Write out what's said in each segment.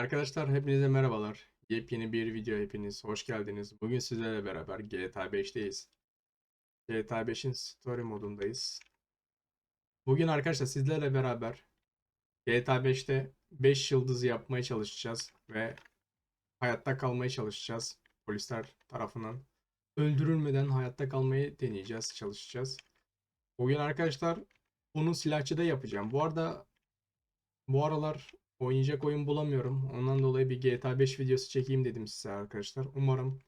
Arkadaşlar hepinize merhabalar. Yepyeni bir video hepiniz hoş geldiniz. Bugün sizlerle beraber GTA 5'teyiz. GTA 5'in story modundayız. Bugün arkadaşlar sizlerle beraber GTA 5'te 5 yıldızı yapmaya çalışacağız ve hayatta kalmaya çalışacağız. Polisler tarafından öldürülmeden hayatta kalmayı deneyeceğiz, çalışacağız. Bugün arkadaşlar bunu silahçıda yapacağım. Bu arada bu aralar Oynayacak oyun bulamıyorum. Ondan dolayı bir GTA 5 videosu çekeyim dedim size arkadaşlar. Umarım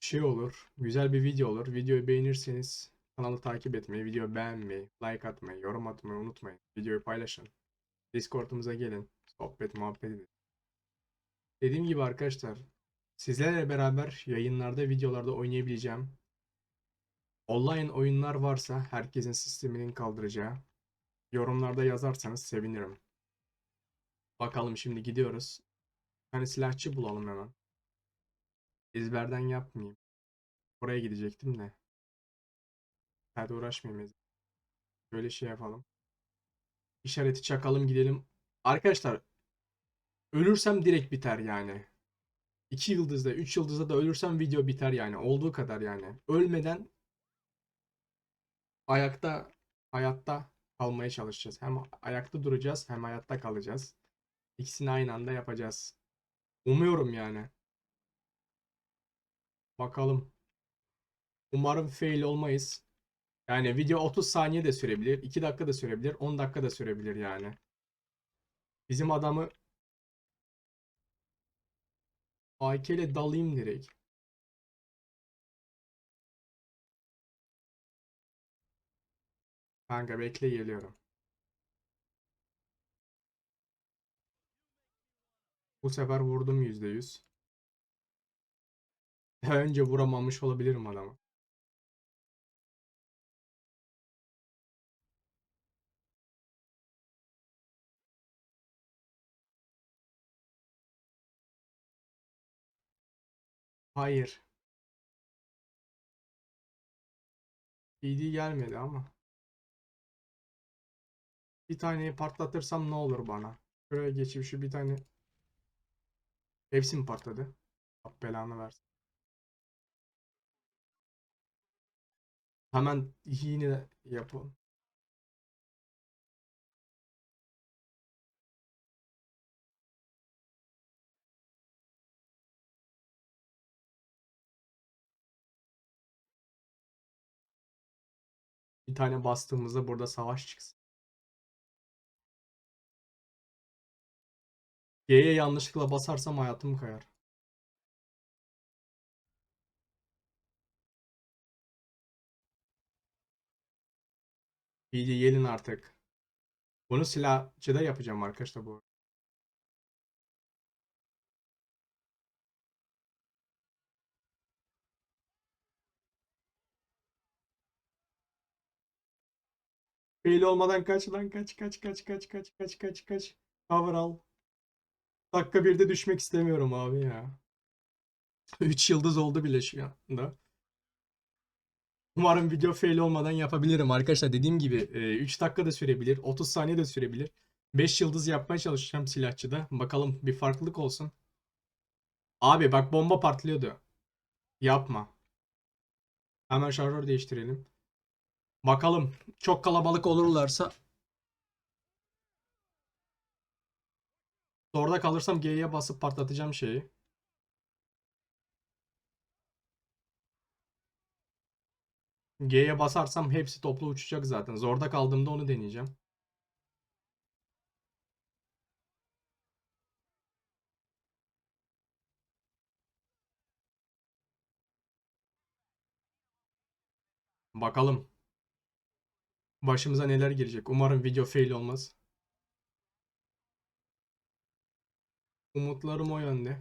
şey olur. Güzel bir video olur. Videoyu beğenirseniz kanalı takip etmeyi, videoyu beğenmeyi, like atmayı, yorum atmayı unutmayın. Videoyu paylaşın. Discord'umuza gelin. Sohbet, muhabbet edin. Dediğim gibi arkadaşlar sizlerle beraber yayınlarda, videolarda oynayabileceğim online oyunlar varsa herkesin sisteminin kaldıracağı yorumlarda yazarsanız sevinirim. Bakalım şimdi gidiyoruz. Tane silahçı bulalım hemen. Ezberden yapmayayım. Oraya gidecektim de. Hadi uğraşmayayım. Böyle şey yapalım. İşareti çakalım gidelim. Arkadaşlar ölürsem direkt biter yani. 2 yıldızda, 3 yıldızda da ölürsem video biter yani. Olduğu kadar yani. Ölmeden ayakta hayatta kalmaya çalışacağız. Hem ayakta duracağız hem hayatta kalacağız. İkisini aynı anda yapacağız. Umuyorum yani. Bakalım. Umarım fail olmayız. Yani video 30 saniye de sürebilir, 2 dakika da sürebilir, 10 dakika da sürebilir yani. Bizim adamı AK ile dalayım direkt. Kanka bekle geliyorum. Bu sefer vurdum %100. Daha önce vuramamış olabilirim adamı. Hayır. PD gelmedi ama. Bir taneyi patlatırsam ne olur bana? Şuraya geçip şu bir tane Hepsi mi patladı? Allah belanı versin. Hemen yine yapalım. Bir tane bastığımızda burada savaş çıksın. G'ye yanlışlıkla basarsam hayatım kayar. İyi gelin artık. Bunu silahçıda yapacağım arkadaşlar bu. Fail olmadan kaç lan kaç kaç kaç kaç kaç kaç kaç kaç. Cover al. Dakika birde düşmek istemiyorum abi ya. 3 yıldız oldu bile şu anda. Umarım video fail olmadan yapabilirim. Arkadaşlar dediğim gibi 3 dakika da sürebilir. 30 saniye de sürebilir. 5 yıldız yapmaya çalışacağım silahçıda. Bakalım bir farklılık olsun. Abi bak bomba patlıyordu. Yapma. Hemen şarjör değiştirelim. Bakalım. Çok kalabalık olurlarsa Orada kalırsam G'ye basıp patlatacağım şeyi. G'ye basarsam hepsi toplu uçacak zaten. Zorda kaldığımda onu deneyeceğim. Bakalım. Başımıza neler gelecek. Umarım video fail olmaz. Umutlarım o yönde.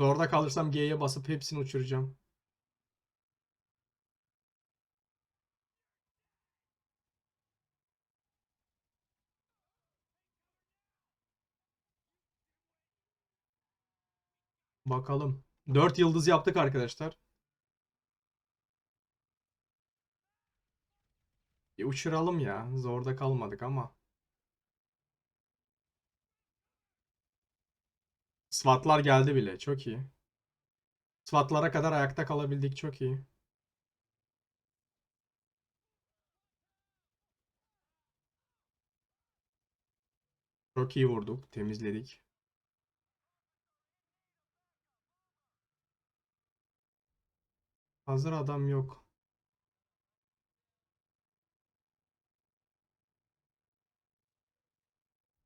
Zorda kalırsam G'ye basıp hepsini uçuracağım. Bakalım. 4 yıldız yaptık arkadaşlar. Bir uçuralım ya. Zorda kalmadık ama. SWAT'lar geldi bile. Çok iyi. SWAT'lara kadar ayakta kalabildik. Çok iyi. Çok iyi vurduk. Temizledik. Hazır adam yok.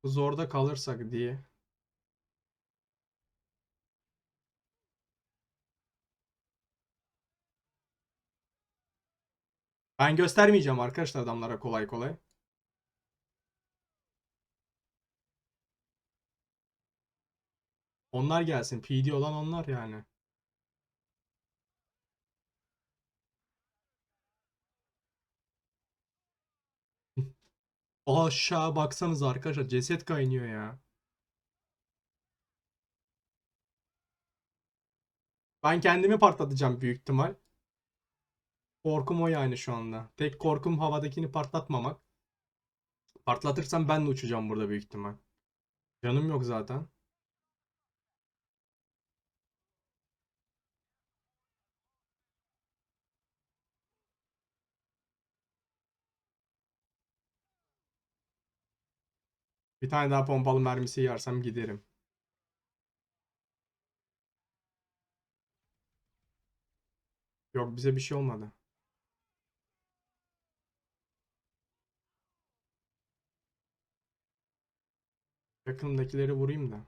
Zorda kalırsak diye. Ben göstermeyeceğim arkadaşlar adamlara kolay kolay. Onlar gelsin. PD olan onlar yani. Aşağı baksanız arkadaşlar ceset kaynıyor ya. Ben kendimi patlatacağım büyük ihtimal. Korkum o yani şu anda. Tek korkum havadakini patlatmamak. Patlatırsam ben de uçacağım burada büyük ihtimal. Canım yok zaten. Bir tane daha pompalı mermisi yersem giderim. Yok bize bir şey olmadı. Yakındakileri vurayım da.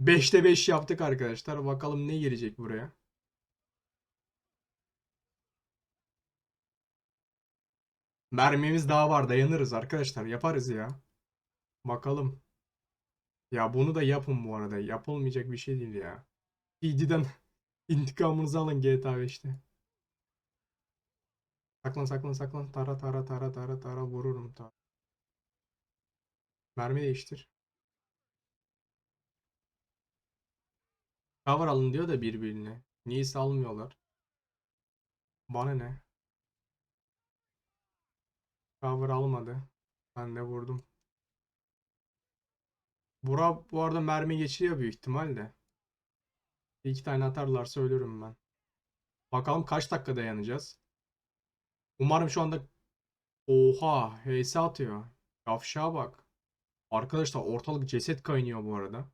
Beşte 5 yaptık arkadaşlar. Bakalım ne girecek buraya. Mermimiz daha var. Dayanırız arkadaşlar. Yaparız ya. Bakalım. Ya bunu da yapın bu arada. Yapılmayacak bir şey değil ya. PD'den intikamınızı alın GTA 5'te. Saklan saklan saklan. Tara tara tara tara tara vururum. Tara. Mermi değiştir. Cover alın diyor da birbirine. Niyeyse almıyorlar. Bana ne? Cover almadı. Ben de vurdum. Bura bu arada mermi geçiriyor büyük ihtimalle. Bir iki tane atarlarsa ölürüm ben. Bakalım kaç dakika dayanacağız. Umarım şu anda Oha HS atıyor. Yavşağa bak. Arkadaşlar ortalık ceset kaynıyor bu arada.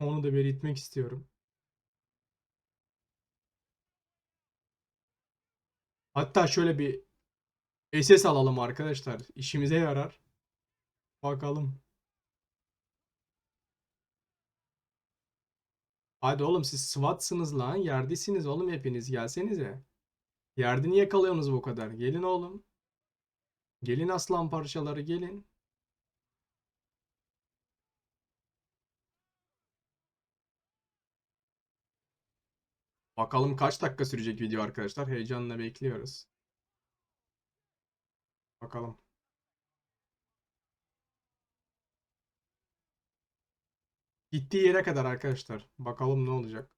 Onu da belirtmek istiyorum. Hatta şöyle bir SS alalım arkadaşlar. İşimize yarar. Bakalım. Hadi oğlum siz SWAT'sınız lan. Yerdesiniz oğlum hepiniz. Gelsenize. Yerde niye kalıyorsunuz bu kadar? Gelin oğlum. Gelin aslan parçaları gelin. Bakalım kaç dakika sürecek video arkadaşlar. Heyecanla bekliyoruz. Bakalım. Gittiği yere kadar arkadaşlar. Bakalım ne olacak.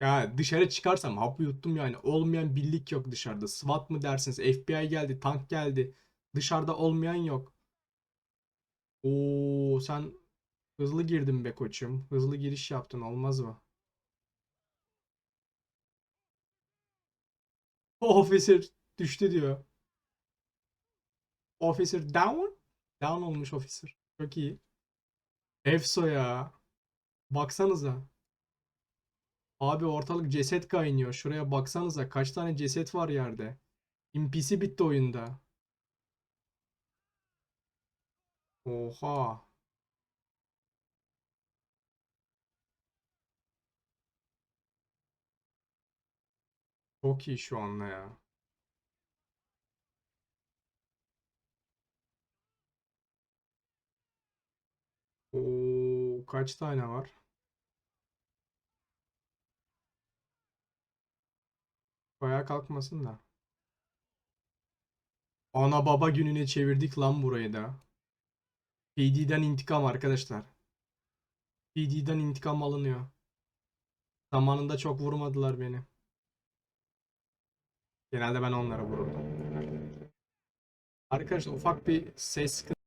Ya dışarı çıkarsam hapı yuttum yani. Olmayan birlik yok dışarıda. SWAT mı dersiniz? FBI geldi, tank geldi. Dışarıda olmayan yok. Oo sen hızlı girdin be koçum. Hızlı giriş yaptın olmaz mı? Officer düştü diyor. Officer down? Down olmuş officer. Çok iyi. Efso ya. Baksanıza. Abi ortalık ceset kaynıyor. Şuraya baksanıza kaç tane ceset var yerde. NPC bitti oyunda. Oha. Çok iyi şu anda ya. Oo, kaç tane var? Bayağı kalkmasın da. Ana baba gününe çevirdik lan burayı da. PD'den intikam arkadaşlar. PD'den intikam alınıyor. Zamanında çok vurmadılar beni. Genelde ben onlara vururdum. Arkadaşlar ufak bir ses sıkıntı.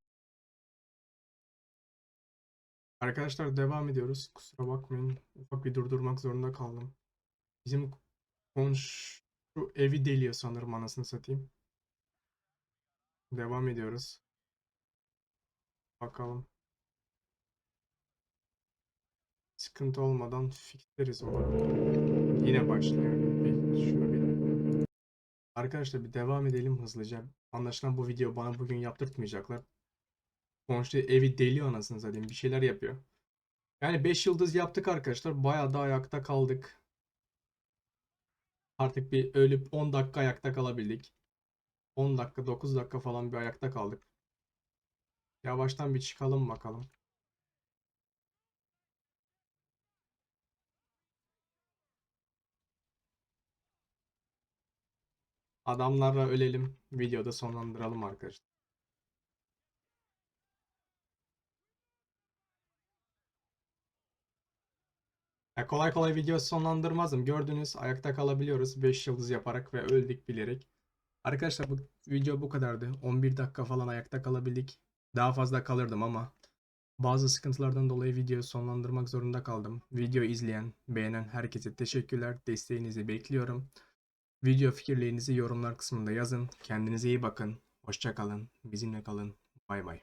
Arkadaşlar devam ediyoruz. Kusura bakmayın. Ufak bir durdurmak zorunda kaldım. Bizim komşu evi deliyor sanırım anasını satayım. Devam ediyoruz. Bakalım. Sıkıntı olmadan fixleriz umarım. Yine başlıyor. Bir. Arkadaşlar bir devam edelim hızlıca. Anlaşılan bu video bana bugün yaptırtmayacaklar. Sonuçta evi deliyor anasını satayım. Bir şeyler yapıyor. Yani 5 yıldız yaptık arkadaşlar. Bayağı da ayakta kaldık. Artık bir ölüp 10 dakika ayakta kalabildik. 10 dakika 9 dakika falan bir ayakta kaldık. Yavaştan bir çıkalım bakalım. Adamlarla ölelim. Videoda sonlandıralım arkadaşlar. Ya kolay kolay video sonlandırmazdım. Gördünüz ayakta kalabiliyoruz 5 yıldız yaparak ve öldük bilerek. Arkadaşlar bu video bu kadardı. 11 dakika falan ayakta kalabildik. Daha fazla kalırdım ama bazı sıkıntılardan dolayı videoyu sonlandırmak zorunda kaldım. Video izleyen, beğenen herkese teşekkürler. Desteğinizi bekliyorum. Video fikirlerinizi yorumlar kısmında yazın. Kendinize iyi bakın. Hoşça kalın. Bizimle kalın. Bay bay.